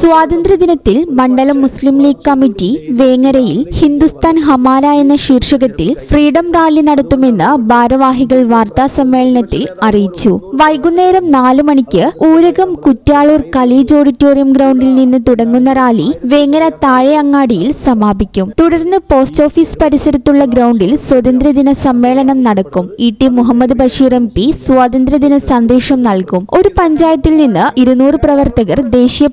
സ്വാതന്ത്ര്യദിനത്തിൽ മണ്ഡലം മുസ്ലിം ലീഗ് കമ്മിറ്റി വേങ്ങരയിൽ ഹിന്ദുസ്ഥാൻ ഹമാല എന്ന ശീർഷകത്തിൽ ഫ്രീഡം റാലി നടത്തുമെന്ന് ഭാരവാഹികൾ വാർത്താ സമ്മേളനത്തിൽ അറിയിച്ചു. വൈകുന്നേരം നാലു മണിക്ക് ഊരകം കുറ്റാളൂർ കലീജ് ഓഡിറ്റോറിയം ഗ്രൗണ്ടിൽ നിന്ന് തുടങ്ങുന്ന റാലി വേങ്ങര താഴെ അങ്ങാടിയിൽ സമാപിക്കും. തുടർന്ന് പോസ്റ്റ് ഓഫീസ് പരിസരത്തുള്ള ഗ്രൗണ്ടിൽ സ്വാതന്ത്ര്യദിന സമ്മേളനം നടക്കും. E T Muhammad Basheer M P സ്വാതന്ത്ര്യദിന സന്ദേശം നൽകും. ഒരു പഞ്ചായത്തിൽ നിന്ന് ഇരുന്നൂറ് പ്രവർത്തകർ ദേശീയ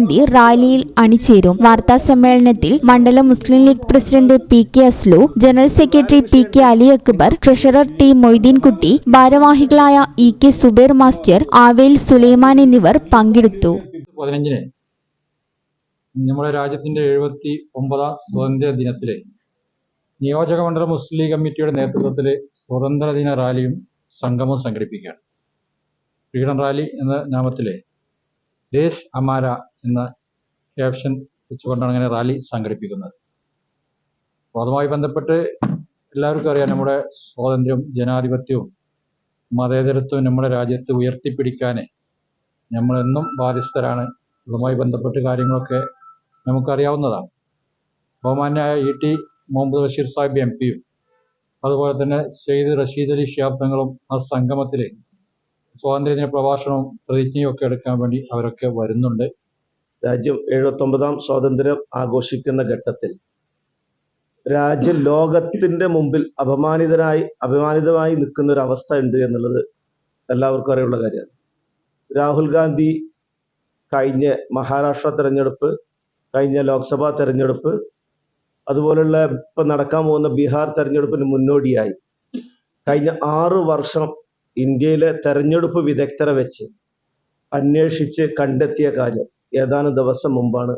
പതാകയേന്തി റാലിയിൽ അണിചേരും. വാർത്താ സമ്മേളനത്തിൽ മണ്ഡലം Muslim League president P K Aslu general secretary P K Ali Akbar treasurer T Moideenkutty ഭാരവാഹികളായ E K Zubair master ആവേൽ Sulaiman എന്നിവർ പങ്കെടുത്തു. നമ്മുടെ രാജ്യത്തിന്റെ എഴുപത്തി ഒമ്പതാം സ്വാതന്ത്ര്യ ദിനത്തിലെ നിയോജക മണ്ഡല മുസ്ലിം ലീഗ് കമ്മിറ്റിയുടെ നേതൃത്വത്തിൽ സ്വാതന്ത്ര്യദിന റാലിയും സംഗമവും സംഘടിപ്പിക്കുകയാണ്. ഫ്രീഡം റാലി എന്ന നാമത്തിലെ ദേശ് അമാര എന്ന ക്യാപ്ഷൻ വെച്ചുകൊണ്ടാണ് ഇങ്ങനെ റാലി സംഘടിപ്പിക്കുന്നത്. അപ്പോൾ അതുമായി ബന്ധപ്പെട്ട് എല്ലാവർക്കും അറിയാം നമ്മുടെ സ്വാതന്ത്ര്യവും ജനാധിപത്യവും മതേതരത്വവും നമ്മുടെ രാജ്യത്ത് ഉയർത്തിപ്പിടിക്കാൻ നമ്മളെന്നും ബാധ്യസ്ഥരാണ്. അതുമായി ബന്ധപ്പെട്ട് കാര്യങ്ങളൊക്കെ നമുക്കറിയാവുന്നതാണ്. ബഹുമാന്യായ E T Muhammad Basheer Sahib M പിയും അതുപോലെ തന്നെ സെയ്ദ് റഷീദ് അലി ഷിഹാബ് തങ്ങളും ആ സംഗമത്തിൽ സ്വാതന്ത്ര്യദിന പ്രഭാഷണവും പ്രതിജ്ഞയും ഒക്കെ എടുക്കാൻ വേണ്ടി അവരൊക്കെ വരുന്നുണ്ട്. രാജ്യം എഴുപത്തൊമ്പതാം സ്വാതന്ത്ര്യം ആഘോഷിക്കുന്ന ഘട്ടത്തിൽ രാജ്യം ലോകത്തിന്റെ മുമ്പിൽ അപമാനിതരായി അപമാനിതമായി നിൽക്കുന്ന ഒരു അവസ്ഥ ഉണ്ട് എന്നുള്ളത് എല്ലാവർക്കും അറിയുള്ള കാര്യമാണ്. രാഹുൽ ഗാന്ധി കഴിഞ്ഞ മഹാരാഷ്ട്ര തെരഞ്ഞെടുപ്പ് കഴിഞ്ഞ ലോക്സഭാ തെരഞ്ഞെടുപ്പ് അതുപോലുള്ള ഇപ്പം നടക്കാൻ പോകുന്ന ബീഹാർ തെരഞ്ഞെടുപ്പിന് മുന്നോടിയായി കഴിഞ്ഞ ആറ് വർഷം ഇന്ത്യയിലെ തെരഞ്ഞെടുപ്പ് വിദഗ്ധരെ വെച്ച് അന്വേഷിച്ച് കണ്ടെത്തിയ കാര്യം ഏതാനും ദിവസം മുമ്പാണ്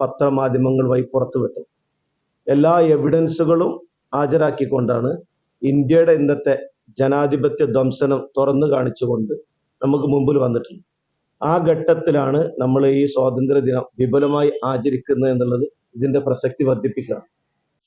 പത്രമാധ്യമങ്ങൾ വഴി പുറത്തുവിട്ടത്. എല്ലാ എവിഡൻസുകളും ഹാജരാക്കിക്കൊണ്ടാണ് ഇന്ത്യയുടെ ഇന്നത്തെ ജനാധിപത്യ ധ്വംസനം തുറന്നു കാണിച്ചുകൊണ്ട് നമുക്ക് മുമ്പിൽ വന്നിട്ടുണ്ട് ആ ഘട്ടത്തിലാണ് നമ്മൾ ഈ സ്വാതന്ത്ര്യ ദിനം വിപുലമായി ആചരിക്കുന്നത് എന്നുള്ളത് ഇതിന്റെ പ്രസക്തി വർദ്ധിപ്പിക്കുകയാണ്.